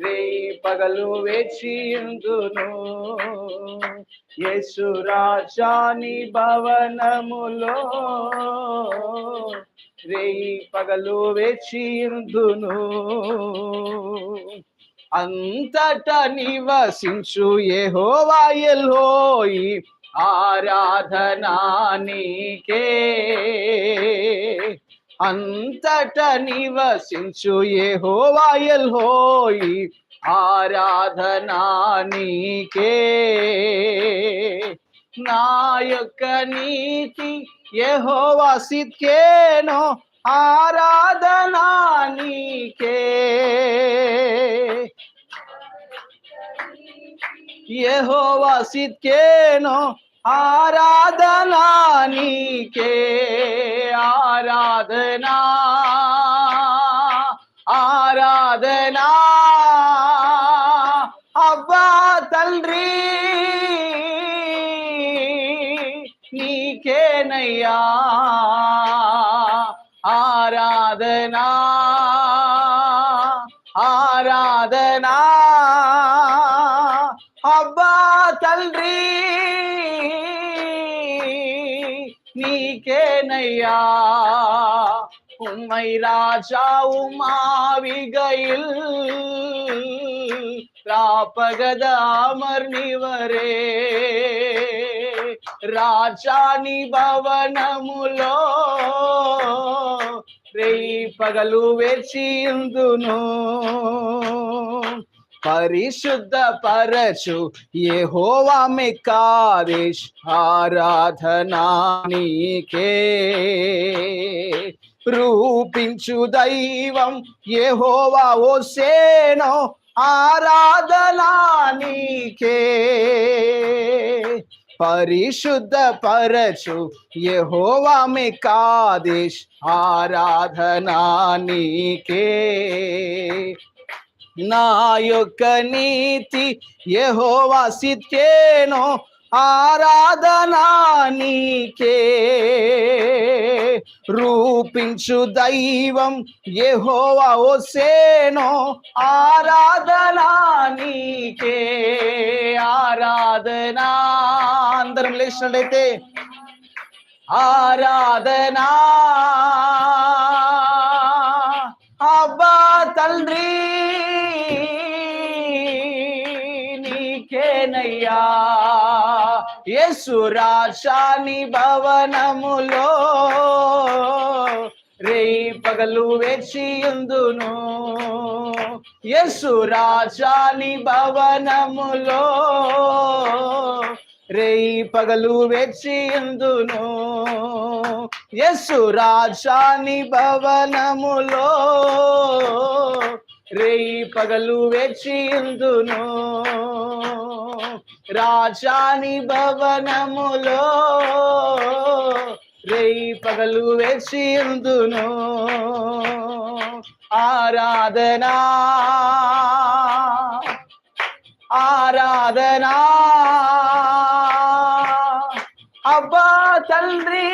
రే పగలు వేచియుందును. యేసు రాజాని భవనములో రే పగలు వేచియుందును. అంతట నివసించు యెహోవా ఎల్హోయి ఆరాధనా నీకే. అంతట నివసించు ఏ హోవాయల్ ఎల్హోయి ఆరాధనా నీకే. నా యొక్క నీతి యెహోవా సిద్కేనో ఆరాధనా నీకే. యెహోవా సిద్కేనో ఆరాధనా నీకే ఆరాధనా ఆరాధనా అబ్బా తండ్రి నీకేనయ్యా ఆరాధనా ఆరాధనా నీకేనయ్యా உம்மை ராஜாவும் ஆவிகையில் ராப்பகத అమర్నివరే రాజాని భవనములో రేయి పగలు వేచియుందును పరిశుద్ధ పరచు యెహోవా మెకాదేశ్ ఆరాధనా నీకే రూపించు దైవం యెహోవా ఓసేనో ఆరాధనా నీకే పరిశుద్ధ పరచు యెహోవా మెకాదేశ్ ఆరాధనా నీకే నా యొక్క నీతి యెహోవా సిద్కేనో ఆరాధనా నీకే. రూపించు దైవం యహోవా ఓసేనో ఆరాధనా నీకే. ఆరాధనా అందరం లేచినట్లయితే. ఆరాధనా. అబ్బా తండ్రి నీకేనయ్యా. యేసురాశాని భవనములో రే పగలు వేచియుందును యేసు రాజాని భవనములో రే పగలు వేచియుందును యస్సు రాజాని భవనములో రేయి పగలు వెచ్చిందును రాజాని భవనములో రేయి పగలు వెచ్చిందును ఆరాధనా ఆరాధనా. అబ్బా తండ్రి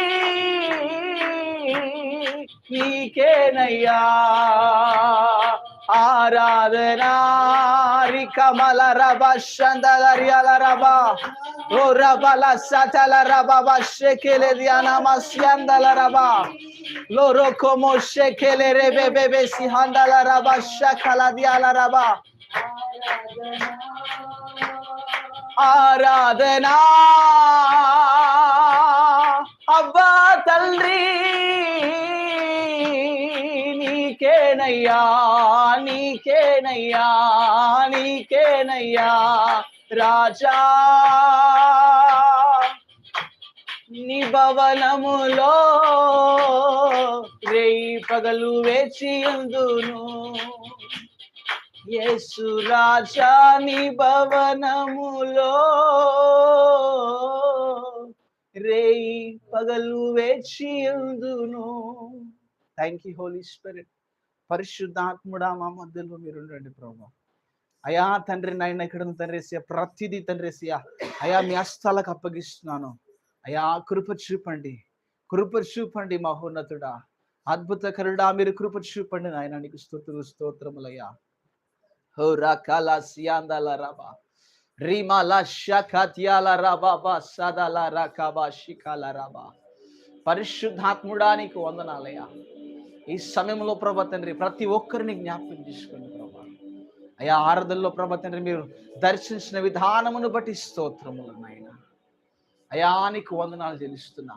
నీకేనయ్యా ఆరాధనా రికమల రబ షందల రియల రబ ఓ రబల సతల రబ బషెకెలె దియాన మస్యందల రబ లోరో como shekele rebe bebe si handala raba shakala diala raba ఆరాధనా అబ్బా తల్లి నీకేనయ్యా నీకేనయ్యా నీకేనయ్యా రాజా. నీ భవనములో రేయి పగలు వేచి అందును. యేసు రాజా నీ భవనములో రేయి పగలు వేచి థ్యాంక్ యూ హోలీ స్పిరిట్ పరిశుద్ధాత్ముడా మా మధ్యలో మీరు ఉండండి ప్రభా. అయా తండ్రి నాయన ఇక్కడ ఉన్న ప్రతిదీ తండ్రిసియా అయా మీ అస్తాలకు అప్పగిస్తున్నాను. అయా కృప చూపండి. కృప చూపండి మహోన్నతుడా. అద్భుత కరుడా మీరు కృప చూపండి నాయన. నీకు స్తోత్ర స్తోత్రములయ్యా. హో రా కాలా సియాందాల రాబా. రీమాల షకత్యాల రబాబా సదల రకబా షికాల రబా పరిశుద్ధాత్ముడానికి వందనాలయ్యా ఈ సమయంలో ప్రభా తండ్రి ప్రతి ఒక్కరిని జ్ఞాపకం చేసుకోండి ప్రభా. అయా ఆరదల్లో ప్రభా తండ్రి మీరు దర్శించిన విధానమును బట్టి స్తోత్రములు నాయన. అయా నీకు వందనాలు చెల్లిస్తున్నా.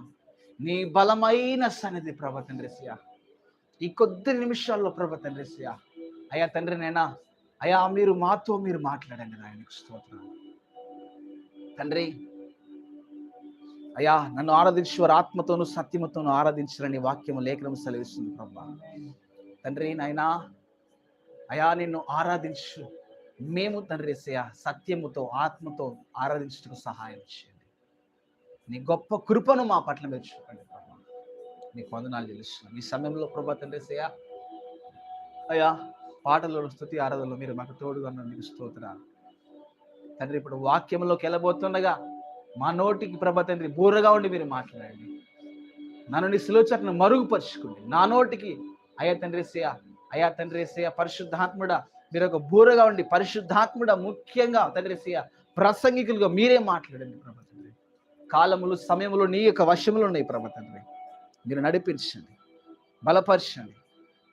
నీ బలమైన సన్నిధి ప్రభా తండ్రి ఈ కొద్ది నిమిషాల్లో ప్రభా తండ్రి అయ్యా అయా తండ్రి నేనా అయా మీరు మాతో మీరు మాట్లాడండి నాయనకు స్తోత్రం తండ్రి అయ్యా నన్ను ఆరాధించేవారు ఆత్మతోనూ సత్యముతోను ఆరాధించరని వాక్యము లేఖనం సెలవిస్తుంది ప్రభా. తండ్రి నాయనా అయా నిన్ను ఆరాధించు. మేము తండ్రి ఏసయ్య సత్యముతో ఆత్మతో ఆరాధించటకు సహాయం చేయండి. నీ గొప్ప కృపను మా పట్ల మీరు చూపండి ప్రభా. నీకు వందనాలు తెలుస్తున్నాం ఈ సమయంలో ప్రభా తండ్రి ఏసయ్య అయ్యా పాటలు స్థుతి ఆరాధనలో మీరు మాకు తోడుగా ఉన్న మీకు స్తోత్రాలు. తండ్రి ఇప్పుడు వాక్యంలోకి వెళ్ళబోతుండగా మా నోటికి ప్రభ తండ్రి బూరగా ఉండి మీరు మాట్లాడండి. నన్ను నీ సులోచనను మరుగుపరుచుకోండి. నా నోటికి అయా తండ్రి సేయ అయా తండ్రి పరిశుద్ధాత్ముడ మీరు ఒక బూరగా ఉండి పరిశుద్ధాత్ముడ ముఖ్యంగా తండ్రి సేయ ప్రసంగికులుగా మీరే మాట్లాడండి ప్రభ తండ్రి. కాలములు సమయములు నీ యొక్క వశములు ఉన్నాయి ప్రభ తండ్రి. మీరు నడిపించండి బలపరచండి.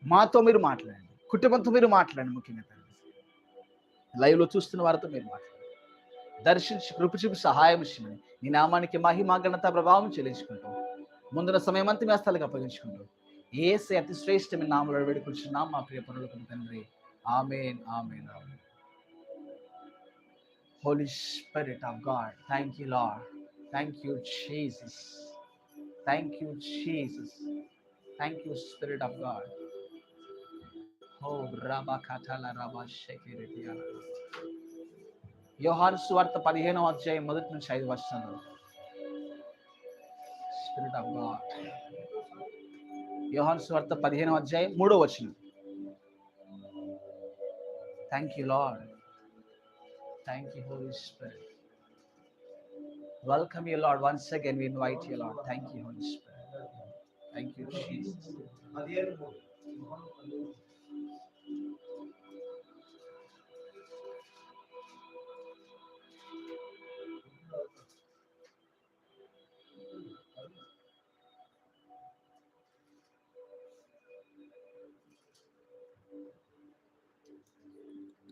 మాతో మీరు మాట్లాడండి. కుటుంబంతో మీరు మాట్లాడండి ముఖ్యంగా తండ్రి లైవ్లో చూస్తున్న వారితో మీరు మాట్లాడండి దర్శించి కృప చూపి సహాయం చేయమని నీ నామానికి మహిమ ఘనత ప్రభావం చెల్లించుకుంటాం ముందున్న సమయం అంతా మీ హస్తాలకు అప్పగించుకుంటాం ఏసే అతి శ్రేష్టమైన నామలో వేడుకుంటున్నాం మా ప్రియ పనులకు తండ్రి amen amen amen Holy Spirit of God, thank you, Lord. Thank you, Jesus. Thank you, Jesus. Thank you, Spirit of God. Oh, Rabba Katala Rabba Shekiritiala. యోహాను సువార్త పదిహేనవ అధ్యాయం మొదటి నుంచి ఐదు వర్షాలు స్పిరిట్ ఆఫ్ గాడ్ యోహాను సువార్త పదిహేనవ అధ్యాయం మూడో వచనం thank you Lord thank you Holy Spirit welcome you Lord once again we invite you Lord thank you Holy Spirit thank you Jesus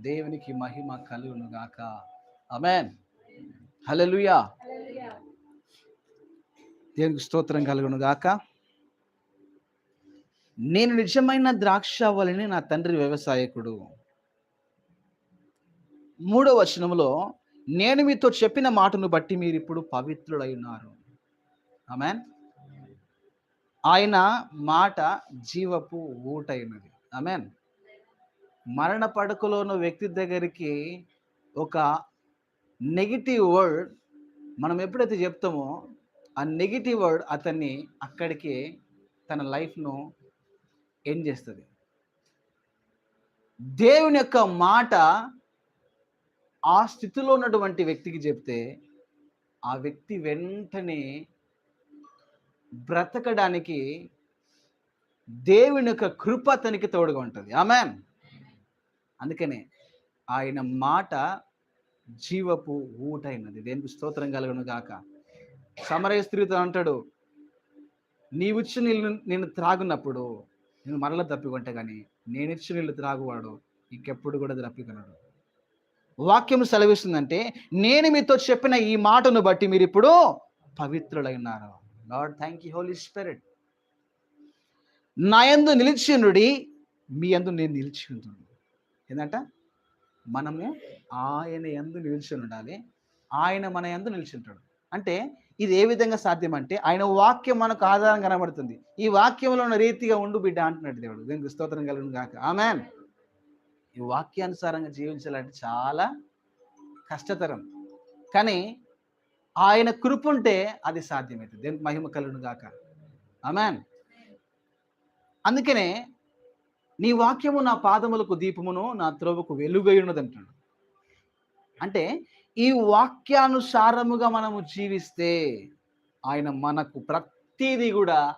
దేవునికి మహిమ కలుగును అమెన్ హలలుయా దేవునికి స్తోత్రం కలుగునుగాక. నేను నిజమైన ద్రాక్ష వలని నా తండ్రి వ్యవసాయకుడు. మూడో వచనంలో నేను మీతో చెప్పిన మాటను బట్టి మీరు ఇప్పుడు పవిత్రులై ఉన్నారు. ఆమెన్ ఆయన మాట జీవపు ఊటైనది. ఆమెన్ మరణ పడకలో ఉన్న వ్యక్తి దగ్గరికి ఒక నెగిటివ్ వర్డ్ మనం ఎప్పుడైతే చెప్తామో ఆ నెగిటివ్ వర్డ్ అతన్ని అక్కడికి తన లైఫ్ను ఎండ్ చేస్తుంది. దేవుని యొక్క మాట ఆ స్థితిలో ఉన్నటువంటి వ్యక్తికి చెప్తే ఆ వ్యక్తి వెంటనే బ్రతకడానికి దేవుని యొక్క కృప అతనికి తోడుగా ఉంటుంది. ఆమెన్ అందుకనే ఆయన మాట జీవపు ఊటైనది. దేనికి స్తోత్రం కలుగును గాక. సమరయ స్త్రీతో అంటాడు నీవిచ్చి నీళ్ళు నేను త్రాగునప్పుడు నేను మరల తప్పికొంటే కానీ నేనిచ్చి నీళ్ళు త్రాగువాడు ఇంకెప్పుడు కూడా తప్పికొనడు. వాక్యం సెలవిస్తుందంటే నేను మీతో చెప్పిన ఈ మాటను బట్టి మీరు ఇప్పుడు పవిత్రులై ఉన్నారు Lord thank you Holy Spirit. నా యందు నిలిచినుడి మీ యందు నేను నిలిచి ఉంటున్నాను ఏంటంట మనము ఆయన ఎందు నిలిచి ఉండాలి ఆయన మన ఎందు నిలిచి ఉంటాడు అంటే ఇది ఏ విధంగా సాధ్యం అంటే ఆయన వాక్యం మనకు ఆధారం కనబడుతుంది. ఈ వాక్యంలో ఉన్న రీతిగా ఉండు బిడ్డ అంటున్నాడు దేవుడు. దీనికి స్తోత్రం కలుగును కాక ఆమెన్. ఈ వాక్యానుసారంగా జీవించాలంటే చాలా కష్టతరం. కానీ ఆయన కృప ఉంటే అది సాధ్యమవుతుంది దేవునికి మహిమ కలుగును గాక. ఆమెన్. అందుకనే నీ వాక్యము నా పాదములకు దీపమును నా త్రోవకు వెలుగైనది అంటున్నాడు అంటే ఈ వాక్యానుసారముగా మనము జీవిస్తే ఆయన మనకు ప్రతిదీ కూడా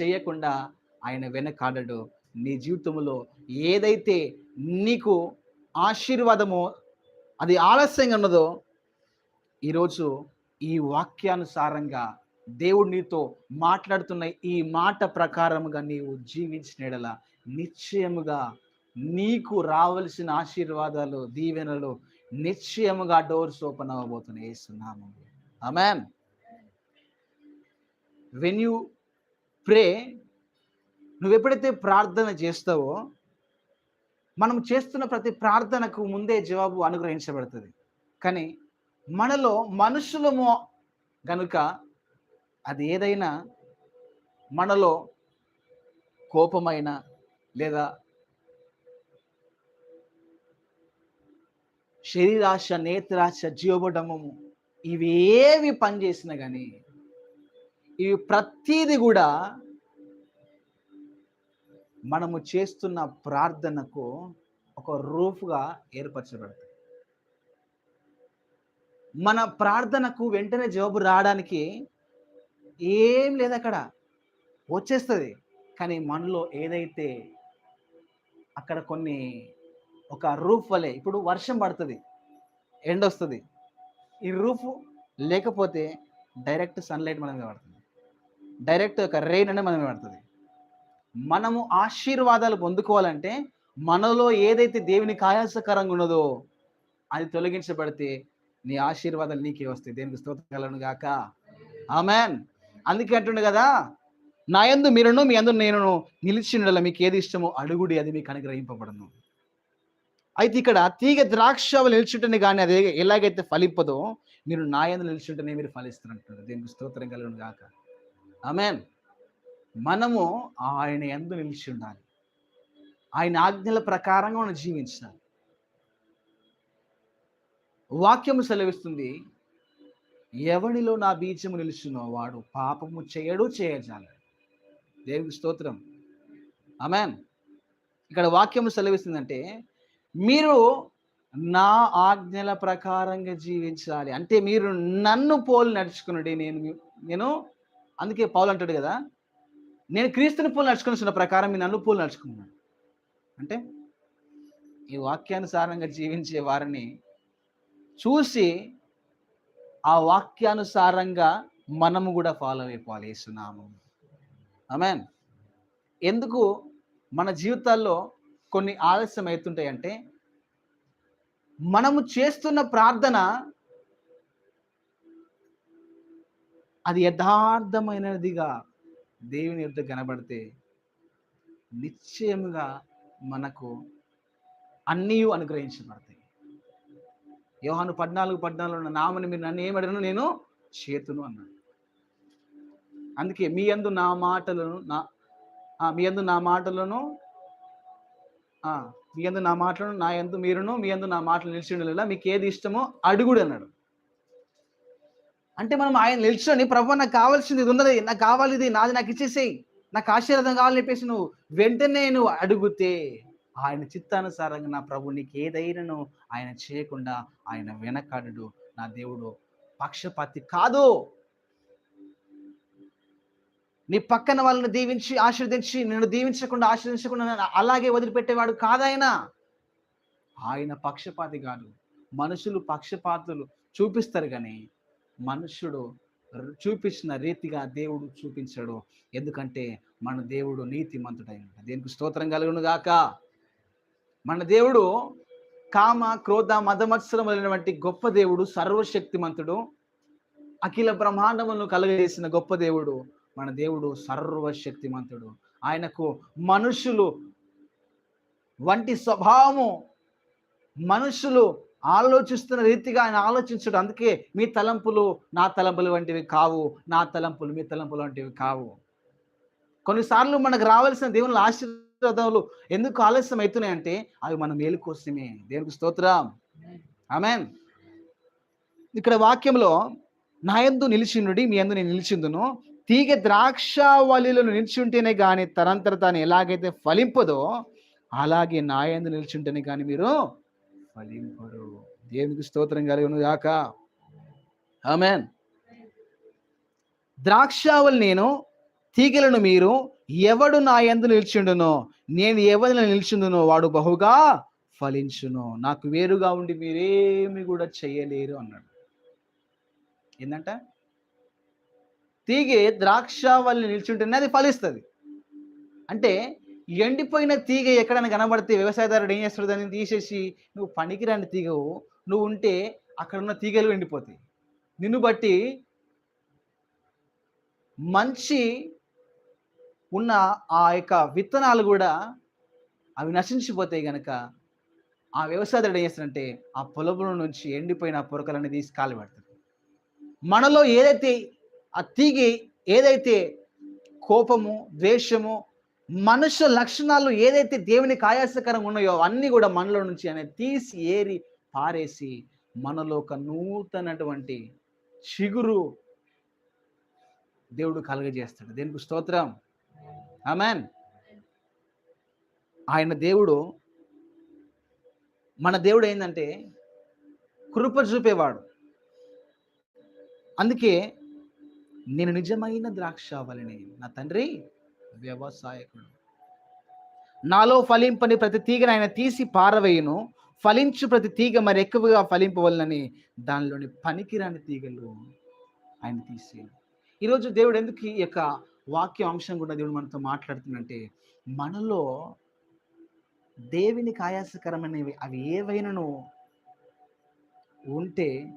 చేయకుండా ఆయన వెనకాడడు. నీ జీవితంలో ఏదైతే నీకు ఆశీర్వాదమో అది ఆలస్యంగా ఉన్నదో ఈరోజు ఈ వాక్యానుసారంగా దేవుడు నీతో మాట్లాడుతున్న ఈ మాట ప్రకారముగా నీవు జీవించిన నిశ్చయముగా నీకు రావలసిన ఆశీర్వాదాలు దీవెనలు నిశ్చయముగా డోర్స్ ఓపెన్ అవ్వబోతున్నాయి వేస్తున్నాము అమెన్ వెన్ యూ ప్రే నువ్వు ఎప్పుడైతే ప్రార్థన చేస్తావో మనం చేస్తున్న ప్రతి ప్రార్థనకు ముందే జవాబు అనుగ్రహించబడుతుంది. కానీ మనలో మనుషులము గనుక అది ఏదైనా మనలో కోపమైన లేదా శరీరాశ నేత్రాశ జీవబడమము ఇవి ఏవి పనిచేసినా కానీ ఇవి ప్రతీది కూడా మనము చేస్తున్న ప్రార్థనకు ఒక రూఫ్గా ఏర్పరచబడతాయి. మన ప్రార్థనకు వెంటనే జవాబు రావడానికి ఏం లేదు అక్కడ వచ్చేస్తుంది. కానీ మనలో ఏదైతే అక్కడ కొన్ని ఒక రూఫ్ వలె ఇప్పుడు వర్షం పడుతుంది ఎండ్ వస్తుంది. ఈ రూఫ్ లేకపోతే డైరెక్ట్ సన్లైట్ మనం పడుతుంది డైరెక్ట్ ఒక రెయిన్ అనేది మనమే పడుతుంది మనము ఆశీర్వాదాలు పొందుకోవాలంటే మనలో ఏదైతే దేవునికి ఆయాసకరంగా ఉన్నదో అది తొలగించబడితే నీ ఆశీర్వాదాలు నీకే వస్తాయి. దేనికి స్తోత్రం కలను గాక. ఆమెన్ అందుకే అంటుండే కదా నా యందు మీరును మీ అందు నేను నిలిచిండల మీకు ఏది ఇష్టమో అడుగుడి అది మీకు అనుగ్రహింపబడను. అయితే ఇక్కడ తీగ ద్రాక్ష నిలిచుంటేనే కానీ అది ఎలాగైతే ఫలింపదో మీరు నా యందు నిలిచింటేనే మీరు ఫలిస్తున్నట్టు దేనికి స్తోత్రం కలను గాక. ఆమెన్. మనము ఆయన ఎందు నిలిచి ఉండాలి. ఆయన ఆజ్ఞల ప్రకారంగా మనం జీవించాలి. వాక్యము సెలవిస్తుంది ఎవనిలో నా బీజము నిలుచునో వాడు పాపము చేయడు చేయజాలడు. దేవునికి స్తోత్రం. అమెన్ ఇక్కడ వాక్యం సెలవిస్తుందంటే మీరు నా ఆజ్ఞల ప్రకారంగా జీవించాలి. అంటే మీరు నన్ను పోలు నడుచుకున్నది నేను నేను అందుకే పౌలు అంటాడు కదా నేను క్రీస్తుని పోలు నడుచుకున్న ప్రకారం మీ నన్ను పోలు నడుచుకున్నాను అంటే ఈ వాక్యానుసారంగా జీవించే వారిని చూసి ఆ వాక్యానుసారంగా మనము కూడా ఫాలో అయిపోవాలి. సునామం అమెన్ ఎందుకు మన జీవితాల్లో కొన్ని ఆలస్యం అవుతుంటాయి అంటే మనము చేస్తున్న ప్రార్థన అది యథార్థమైనదిగా దేవుని యొద్ద కనబడితే నిశ్చయముగా మనకు అన్నీ అనుగ్రహించబడతాయి. యోహాను పద్నాలుగు పద్నాలుగు నామని మీరు నన్ను ఏమడిను నేను చేతును అన్నాడు. అందుకే మీ అందు నా మాటలను నా మీ అందు నా మాటలను మీ అందు నా మాటలను నా ఎందు మీరును మీ అందు నా మాటలు నిలిచి ఉండలేదా మీకు ఏది ఇష్టమో అడుగుడు అన్నాడు. అంటే మనం ఆయన నిల్చొని ప్రభు నాకు కావాల్సింది ఇది ఉన్నది నాకు కావాలి ఇది నాది నాకు ఇచ్చేసేయి నాకు ఆశీర్వాదం కావాలని చెప్పేసి నువ్వు వెంటనే నువ్వు అడుగుతే ఆయన చిత్తానుసారంగా నా ప్రభు నీకు ఏదైనాను ఆయన చేయకుండా ఆయన వెనకాడు నా దేవుడు పక్షపాతి కాదు. నీ పక్కన వాళ్ళని దీవించి ఆశీర్వదించి నిన్ను దీవించకుండా ఆశీర్దించకుండా అలాగే వదిలిపెట్టేవాడు కాదాయన? ఆయన పక్షపాతి కాదు. మనుషులు పక్షపాతులు చూపిస్తారు కానీ మనుషుడు చూపించిన రీతిగా దేవుడు చూపించాడు. ఎందుకంటే మన దేవుడు నీతి మంతుడైన దేనికి స్తోత్రం కలుగును గాక. మన దేవుడు కామ క్రోధ మదమత్సరం అయినటువంటి గొప్ప దేవుడు సర్వశక్తిమంతుడు అఖిల బ్రహ్మాండములను కలగజేసిన గొప్ప దేవుడు మన దేవుడు సర్వశక్తిమంతుడు. ఆయనకు మనుషులు వంటి స్వభావము మనుషులు ఆలోచిస్తున్న రీతిగా ఆయన ఆలోచించడు. అందుకే మీ తలంపులు నా తలంపులు వంటివి కావు నా తలంపులు మీ తలంపులు వంటివి కావు. కొన్నిసార్లు మనకు రావాల్సిన దేవుని ఆశీర్వాదాలు ఎందుకు ఆలస్యం అవుతున్నాయంటే అవి మన మేలు కోసమే. దేవునికి స్తోత్రం. ఆమెన్. ఇక్కడ వాక్యంలో నా యందు నిలిచిండుడి మీ యందు నేను నిలిచిందును. తీగ ద్రాక్షావళిలో నిల్చుంటేనే కానీ తరంతర తాను ఎలాగైతే ఫలింపదో అలాగే నా నిల్చుంటేనే కానీ మీరు ఫలింపరు. దేవునికి స్తోత్రం కలుగును గాక. ఆమెన్. ద్రాక్షావళి నేను తీగలను మీరు ఎవడు నా ఎందు నిలిచిండునో నేను ఎవరిని నిలిచిందునో వాడు బహుగా ఫలించును. నాకు వేరుగా ఉండి మీరేమి కూడా చేయలేరు అన్నాడు. ఏంటంటే తీగే ద్రాక్షావల్లి నిల్చుంటేనే అది ఫలిస్తుంది. అంటే ఎండిపోయిన తీగ ఎక్కడైనా కనబడితే వ్యవసాయదారుడు ఏం చేస్తాడు? దాన్ని తీసేసి నువ్వు పనికిరాని తీగవు. నువ్వు ఉంటే అక్కడ ఉన్న తీగలు ఎండిపోతాయి. నిన్ను బట్టి మంచి ఉన్న ఆ యొక్క విత్తనాలు కూడా అవి నశించిపోతాయి కనుక ఆ వ్యవసాయదారుడు ఏం చేస్తాడంటే ఆ పొలంలో నుంచి ఎండిపోయిన పొరకలన్నీ తీసి కాలు పెడతాడు. మనలో ఏదైతే ఆ తీగి ఏదైతే కోపము ద్వేషము మనుష్య లక్షణాలు ఏదైతే దేవునికి ఆయాసకరంగా ఉన్నాయో అన్నీ కూడా మనలో నుంచి అనేది తీసి ఏరి పారేసి మనలో ఒక నూతనటువంటి చిగురు దేవుడు కలుగజేస్తాడు. దేనికి స్తోత్రం? ఆమెన్. ఆయన దేవుడు మన దేవుడు ఏంటంటే కృప చూపేవాడు. అందుకే నేను నిజమైన ద్రాక్షావళిని నా తండ్రి వ్యవసాయకుడు. నాలో ఫలింపని ప్రతి తీగను ఆయన తీసి పారవేయును. ఫలించు ప్రతి తీగ మరి ఎక్కువగా ఫలింపవలనని దానిలోని పనికిరాని తీగలు ఆయన తీసేయను ఈరోజు దేవుడు ఎందుకు ఈ యొక్క వాక్య అంశం కూడా దేవుడు మనతో మాట్లాడుతుందంటే మనలో దేవునికి ఆయాసకరమైనవి అవి ఏవైనాను ఉంటే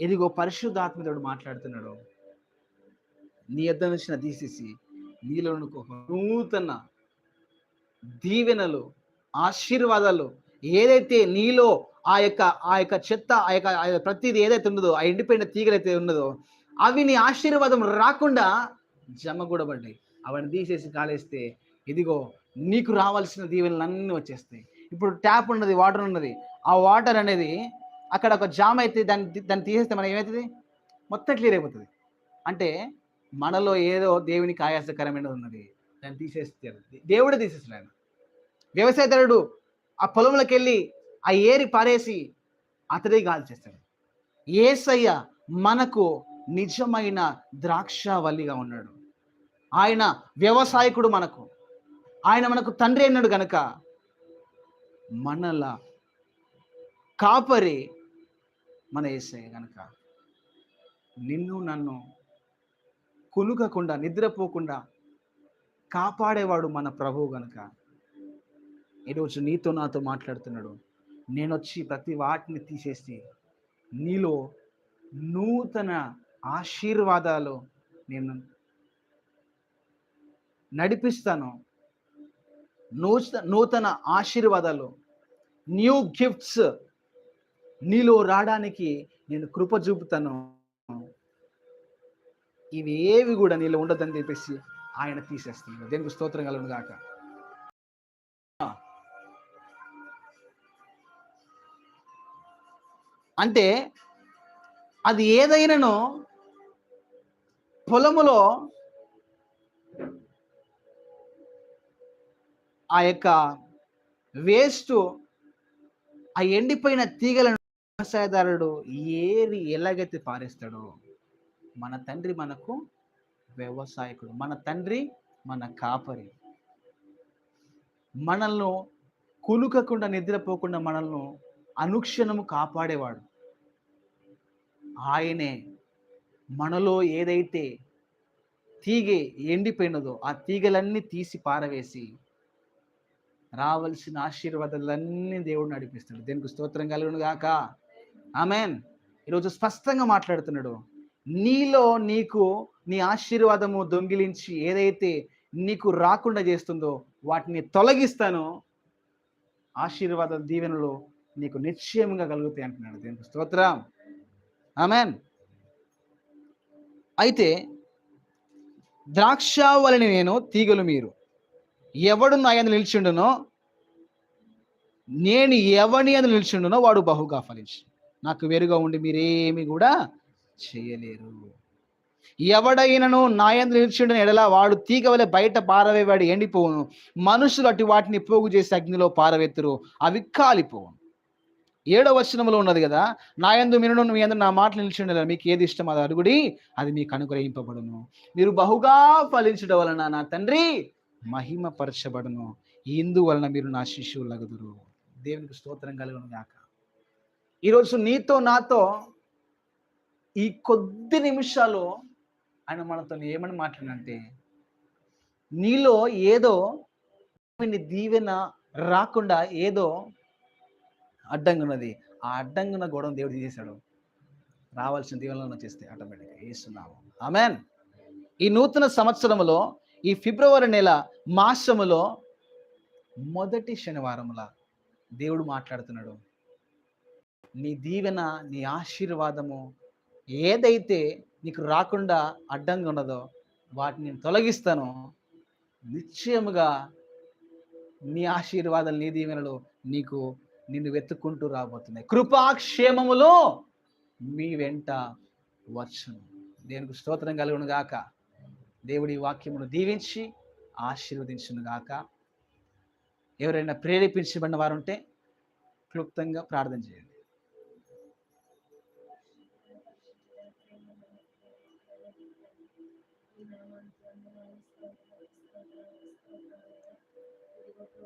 ఇదిగో పరిశుద్ధాత్మదుడు మాట్లాడుతున్నాడు. నీ యొద్ద నుంచి తీసేసి నీలో ఒక నూతన దీవెనలు ఆశీర్వాదాలు ఏదైతే నీలో ఆ యొక్క ఆ యొక్క చెత్త ఆ యొక్క ఆ యొక్క ఏదైతే ఉన్నదో ఆ ఎండిపోయిన తీగలైతే ఉన్నదో అవి నీ ఆశీర్వాదం రాకుండా జమగూడబడ్డాయి. అవన్నీ తీసేసి కాలేస్తే ఇదిగో నీకు రావాల్సిన దీవెనలు అన్నీ వచ్చేస్తాయి. ఇప్పుడు ట్యాప్ ఉన్నది వాటర్ ఉన్నది. ఆ వాటర్ అనేది అక్కడ ఒక జామ్ అయితే దాన్ని దాన్ని తీసేస్తే మనం ఏమవుతుంది? మొత్తం క్లియర్ అయిపోతుంది. అంటే మనలో ఏదో దేవునికి ఆయాసకరమైనది ఉన్నది దాన్ని తీసేస్తాను దేవుడే తీసేస్తాడు ఆయన. వ్యవసాయదారుడు ఆ పొలంలోకి వెళ్ళి ఆ ఏరి పారేసి అతడే గాలి చేస్తాడు. ఏసయ్య మనకు నిజమైన ద్రాక్షవల్లిగా ఉన్నాడు. ఆయన వ్యవసాయకుడు మనకు. ఆయన మనకు తండ్రి అన్నాడు గనక మనల కాపరి మన ఏసయ్య గనక. నిన్ను నన్ను కునుకకుండా నిద్రపోకుండా కాపాడేవాడు మన ప్రభువు గనుక. ఈరోజు నీతో నాతో మాట్లాడుతున్నాడు. నేను వచ్చి ప్రతి వాటిని తీసేసి నీలో నూతన ఆశీర్వాదాలు నేను నడిపిస్తాను. నూత నూతన ఆశీర్వాదాలు న్యూ గిఫ్ట్స్ నీలో రావడానికి నేను కృప చూపుతాను. ఇవేవి కూడా నీళ్ళు ఉండదని చెప్పేసి ఆయన తీసేస్తున్నాడు. దేనికి స్తోత్రం కలను గాక. అంటే అది ఏదైనానో పొలములో ఆ యొక్క వేస్ట్ ఆ ఎండిపోయిన తీగలను వ్యవసాయదారుడు ఏరి ఎలాగైతే పారేస్తాడో మన తండ్రి మనకు వ్యవసాయకుడు. మన తండ్రి మన కాపరి. మనల్ని కునుకకుండా నిద్రపోకుండా మనల్ని అనుక్షణము కాపాడేవాడు. ఆయనే మనలో ఏదైతే తీగ ఎండిపోయినదో ఆ తీగలన్నీ తీసి పారవేసి రావలసిన ఆశీర్వాదాలన్నీ దేవుడు నడిపిస్తాడు. దేనికి స్తోత్రం కలుగును గాక. ఆమెన్. ఈరోజు స్పష్టంగా మాట్లాడుతున్నాడు. నీలో నీకు నీ ఆశీర్వాదము దొంగిలించి ఏదైతే నీకు రాకుండా చేస్తుందో వాటిని తొలగిస్తాను ఆశీర్వాద దీవెనలు నీకు నిశ్చయంగా కలుగుతాయి అంటున్నాడు దేవుని స్తోత్రం. ఆమెన్ అయితే ద్రాక్ష వలని నేను తీగలు మీరు. ఎవడు నా యందు నిలిచిండునో నేను ఎవని అందు నిలిచిండునో వాడు బహుగా ఫలించి. నాకు వేరుగా ఉండి మీరేమి కూడా చేయలేరు. ఎవడైనను నాయందు నిలిచిండిన ఎడలా వాడు తీగ వలె బయట పారవేవాడు ఎండిపోవును. మనుషులు అటు వాటిని పోగు చేసి అగ్నిలో పారవెత్తురు అవి కాలిపోవును. ఏడో వచనంలో ఉన్నది కదా నా యందు మీరు మీ అందరు నా మాటలు నిలిచిండల మీకు ఏది ఇష్టం అది అడుగుడి అది మీకు అనుగ్రహింపబడును. మీరు బహుగా ఫలించడం వలన నా తండ్రి మహిమపరచబడును. ఇందువలన మీరు నా శిష్యువు లగుదురు దేవునికి స్తోత్రం కలుగును గాక. ఈరోజు నీతో నాతో ఈ కొద్ది నిమిషాలు ఆయన మనతో ఏమని మాట్లాడినంటే నీలో ఏదో నీ దీవెన రాకుండా ఏదో అడ్డంగా ఉన్నది. ఆ అడ్డంగా ఉన్న గొడవ దేవుడు తీసేశాడు. రావాల్సిన దీవెనలో వచ్చేస్తే ఆటోమేటిక్గా వేస్తున్నాము ఆమెన్. ఈ నూతన సంవత్సరంలో ఈ ఫిబ్రవరి నెల మాసములో మొదటి శనివారముల దేవుడు మాట్లాడుతున్నాడు. నీ దీవెన నీ ఆశీర్వాదము ఏదైతే నీకు రాకుండా అడ్డంగా ఉన్నదో వాటిని నేను తొలగిస్తాను. నిశ్చయముగా నీ ఆశీర్వాదాలు నీ దీవెనలు నీకు నిన్ను వెతుక్కుంటూ రాబోతున్నాయి. కృపాక్షేమములో మీ వెంట వచ్చును. దేనికి స్తోత్రం కలుగును గాక. దేవుడి వాక్యమును దీవించి ఆశీర్వదించును గాక. ఎవరైనా ప్రేరేపించబడిన వారు ఉంటే క్లుప్తంగా ప్రార్థన చేయండి.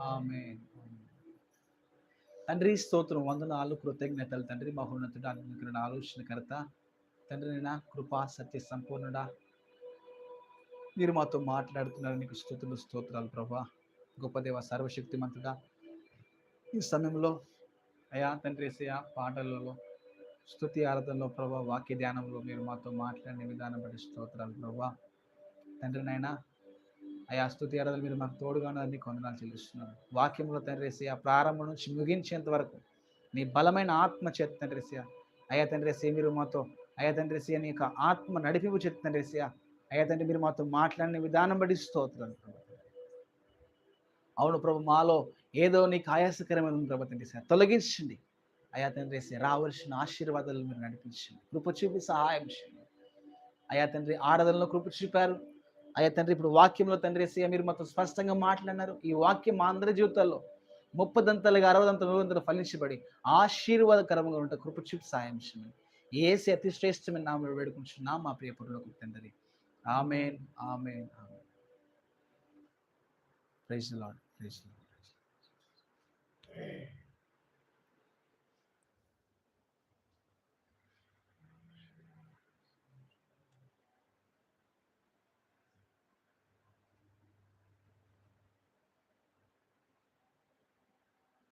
ఆమె తండ్రి స్తోత్రం వందనాలు కృతజ్ఞతలు. తండ్రి మహోన్నతుడు ఆలోచన ఆలోచనకర్త తండ్రి నా కృపా సత్య సంపూర్ణుడా. మీరు మాతో మాట్లాడుతున్నారు. నీకు స్థుతులు స్తోత్రాలు ప్రభా. గొప్ప దేవ సర్వశక్తిమంతుడా. ఈ సమయంలో అయా తండ్రి ఏసయ్య పాటలలో స్థుతి ఆరాధనలో ప్రభా వాక్య ధ్యానంలో మీరు మాతో మాట్లాడిన విధానం బట్టి స్తోత్రాలు ప్రభా. తండ్రి నాయనా అయా స్థుతి ఆరాధనలు మీరు మాకు తోడుగా ఉన్నదని కొందనాలు చెల్లిస్తున్నాను వాక్యంలో తండ్రి ఏసయ్య ప్రారంభం నుంచి ముగించేంత వరకు నీ బలమైన ఆత్మ చేత తండ్రి ఏసయ్య అయా తండ్రి ఏసయ్య మీరు మాతో అయా తండ్రి ఏసయ్య నీ యొక్క ఆత్మ నడిపింపు చేత తండ్రి ఏసయ్య అయ్యా తండ్రి మీరు మాతో మాట్లాడిన విధానం బట్టి స్తోత్రాలు అవును ప్రభు మాలో ఏదో నీకు ఆయాసకరమైన ఉంది ప్రభు తండ్రి సార్. తొలగించండి. అయా తండ్రి రావాల్సిన ఆశీర్వాదాలు మీరు నడిపించండి. కృప చూపి సహాయం చేయండి. అయా తండ్రి ఆడదలను కృప చూపారు. అయ్యా తండ్రి ఇప్పుడు వాక్యంలో తండ్రి ఏసయ్య మీరు మాతో స్పష్టంగా మాట్లాడినారు. ఈ వాక్యం మా అందరి జీవితాల్లో ముప్పదంతలుగా అరవదంతలు నూరంతలు ఫలించబడి ఆశీర్వాదకరంగా ఉంటే కృప చూపి సాయం చేయండి. ఏసి అతి శ్రేష్టమైన నామలు వేడుకుంటున్నాం మా ప్రియ పురులకు తండ్రి. Amen amen amen. Praise Lord praise Lord Okay.